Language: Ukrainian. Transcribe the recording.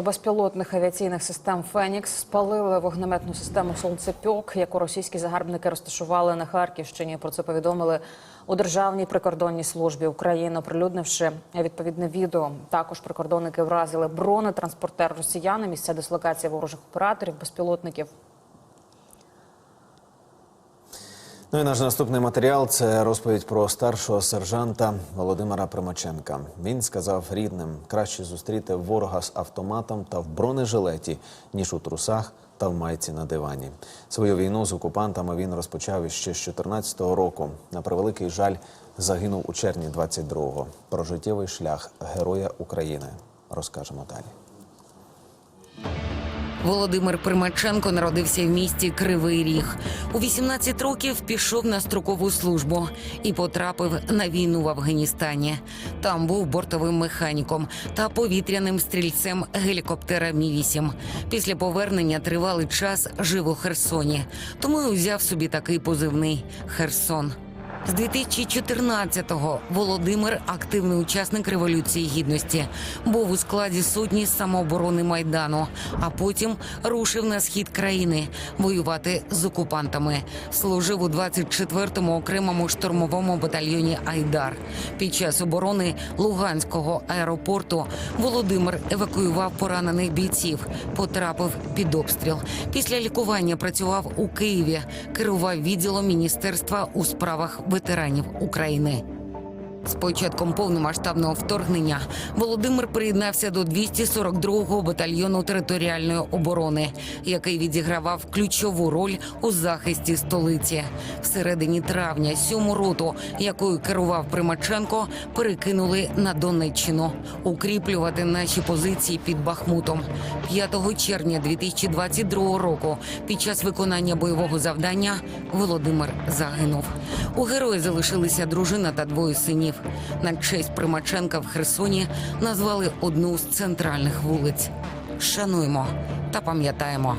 Безпілотних авіаційних систем Фенікс спалили вогнеметну систему Сонцепьок, яку російські загарбники розташували на Харківщині. Про це повідомили у Державній прикордонній службі України, оприлюднивши відповідне відео. Також прикордонники вразили бронетранспортер росіяни, місця дислокації ворожих операторів, безпілотників. Ну і наш наступний матеріал це розповідь про старшого сержанта Володимира Примаченка. Він сказав рідним краще зустріти ворога з автоматом та в бронежилеті, ніж у трусах та в майці на дивані. Свою війну з окупантами він розпочав іще з 14-го року. На превеликий жаль, загинув у червні 22-го. Про життєвий шлях героя України розкажемо далі. Володимир Примаченко народився в місті Кривий Ріг. У 18 років пішов на строкову службу і потрапив на війну в Афганістані. Там був бортовим механіком та повітряним стрільцем гелікоптера Мі 8 Після повернення тривалий час жив у Херсоні, тому й узяв собі такий позивний Херсон. З 2014-го Володимир активний учасник революції гідності. Був у складі сотні самооборони майдану, а потім рушив на схід країни воювати з окупантами. Служив у 24-му окремому штурмовому батальйоні Айдар. Під час оборони Луганського аеропорту Володимир евакуював поранених бійців, потрапив під обстріл. Після лікування працював у Києві, керував відділом міністерства у справах ветеранів України. З початком повномасштабного вторгнення Володимир приєднався до 242-го батальйону територіальної оборони, який відігравав ключову роль у захисті столиці. Всередині травня сьому роту, якою керував Примаченко, перекинули на Донеччину укріплювати наші позиції під Бахмутом. 5 червня 2022 року, під час виконання бойового завдання, Володимир загинув. У герої залишилися дружина та двоє синів. На честь Примаченка в Херсоні назвали одну з центральних вулиць. Шануємо та пам'ятаємо.